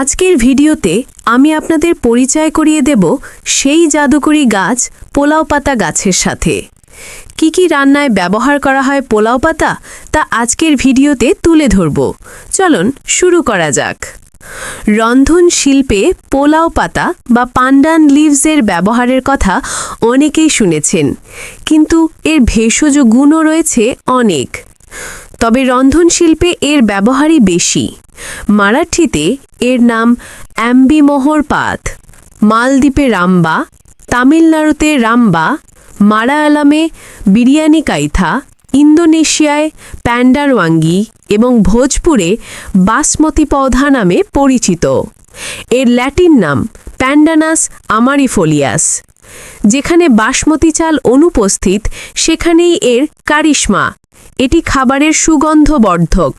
আজকের ভিডিওতে আমি আপনাদের পরিচয় করিয়ে দেব সেই জাদুকরি গাছ পোলাও পাতা গাছের সাথে। কি কি রান্নায় ব্যবহার করা হয় পোলাও পাতা, তা আজকের ভিডিওতে তুলে ধরব। চলুন শুরু করা যাক। রন্ধন শিল্পে পোলাও পাতা বা পান্ডান লিভসের ব্যবহারের কথা অনেকেই শুনেছেন, কিন্তু এর ভেষজ গুণও রয়েছে অনেক। তবে রন্ধনশিল্পে এর ব্যবহারই বেশি। মারাঠিতে এর নাম অ্যাম্বিমোহর পাত, মালদ্বীপে রাম্বা, তামিলনাড়ুতে রাম্বা, মালায়ালামে বিরিয়ানি কাইথা, ইন্দোনেশিয়ায় প্যান্ডারওয়াঙ্গি এবং ভোজপুরে বাসমতি পধা নামে পরিচিত। এর ল্যাটিন নাম প্যান্ডানাস আমারিফোলিয়াস। যেখানে বাসমতি চাল অনুপস্থিত, সেখানেই এর কারিশমা এটি খাবারের সুগন্ধবর্ধক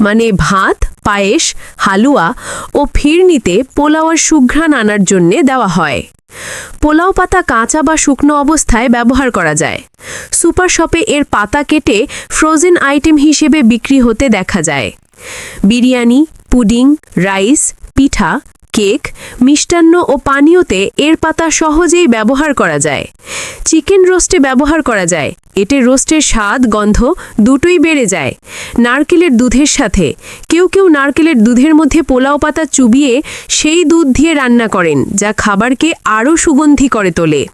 মানে ভাত, পায়েস, হালুয়া ও ফিরনিতে পোলাওয়ার সুঘ্রাণ আনার জন্যে দেওয়া হয়। পোলাও পাতা কাঁচা বা শুকনো অবস্থায় ব্যবহার করা যায়। সুপার শপে এর পাতা কেটে ফ্রোজেন আইটেম হিসেবে বিক্রি হতে দেখা যায়। বিরিয়ানি, পুডিং, রাইস, পিঠা কেক, মিষ্টান্ন ও পানীয়তে এর পাতা সহজেই ব্যবহার করা যায়। চিকেন রোস্টে ব্যবহার করা যায়। এতে রোস্টের স্বাদ, গন্ধ দুটোই বেড়ে যায়। নারকেলের দুধের সাথে। কেউ কেউ নারকেলের দুধের মধ্যে পোলাও পাতা চুবিয়ে সেই দুধ দিয়ে রান্না করেন, যা খাবারকে আরও সুগন্ধি করে তোলে।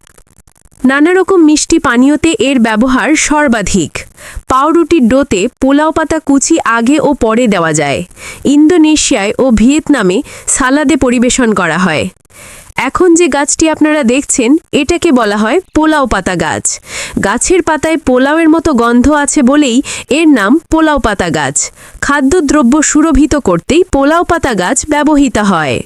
নানা রকম মিষ্টি পানীয়তে এর ব্যবহার সর্বাধিক। পাউরুটির ডোতে পোলাও পাতা কুচি আগে ও পরে দেওয়া যায়। ইন্দোনেশিয়ায় ও ভিয়েতনামে সালাদে পরিবেশন করা হয়। এখন যে গাছটি আপনারা দেখছেন, এটাকে বলা হয় পোলাও পাতা গাছ। গাছের পাতায় পোলাওয়ের মতো গন্ধ আছে বলেই এর নাম পোলাও পাতা গাছ। খাদ্যদ্রব্য সুরভিত করতেই পোলাও পাতা গাছ ব্যবহৃত হয়।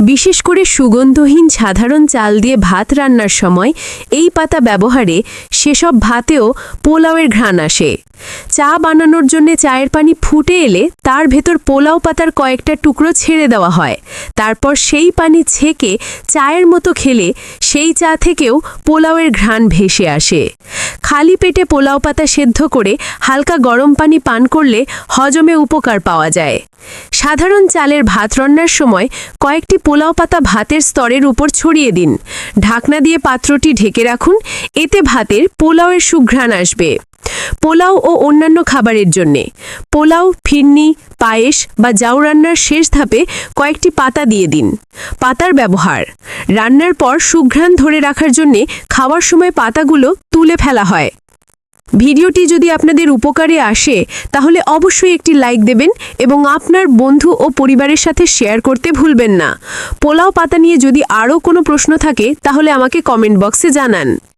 বিশেষ করে সুগন্ধহীন সাধারণ চাল দিয়ে ভাত রান্নার সময় এই পাতা ব্যবহারে সেসব ভাতেও পোলাওয়ের ঘ্রাণ আসে। চা বানানোর জন্য চায়ের পানি ফুটে এলে তার ভেতর পোলাও পাতার কয়েকটা টুকরো ছেড়ে দেওয়া হয়। তারপর সেই পানি ছেঁকে চায়ের মতো খেলে সেই চা থেকেও পোলাওয়ের ঘ্রাণ ভেসে আসে। খালি পেটে পোলাও পাতা সেদ্ধ করে হালকা গরম পানি পান করলে হজমে উপকার পাওয়া যায়। সাধারণ চালের ভাত রান্নার সময় কয়েকটি পোলাও পাতা ভাতের স্তরের উপর ছড়িয়ে দিন। ঢাকনা দিয়ে পাত্রটি ঢেকে রাখুন, এতে ভাতের পোলাওয়ের সুঘ্রাণ আসবে। পোলাও ও অন্যান্য খাবারের জন্যে। পোলাও, ফিরনি, পায়েস বা জাউ রান্নার শেষ ধাপে কয়েকটি পাতা দিয়ে দিন। পাতার ব্যবহার। রান্নার পর সুঘ্রাণ ধরে রাখার জন্যে খাওয়ার সময় পাতাগুলো তুলে ফেলা হয়। ভিডিওটি যদি আপনাদের উপকারে আসে, তাহলে অবশ্যই একটি লাইক দেবেন এবং আপনার বন্ধু ও পরিবারের সাথে শেয়ার করতে ভুলবেন না। পোলাও পাতা নিয়ে যদি আরও কোনো প্রশ্ন থাকে, তাহলে আমাকে কমেন্ট বক্সে জানান।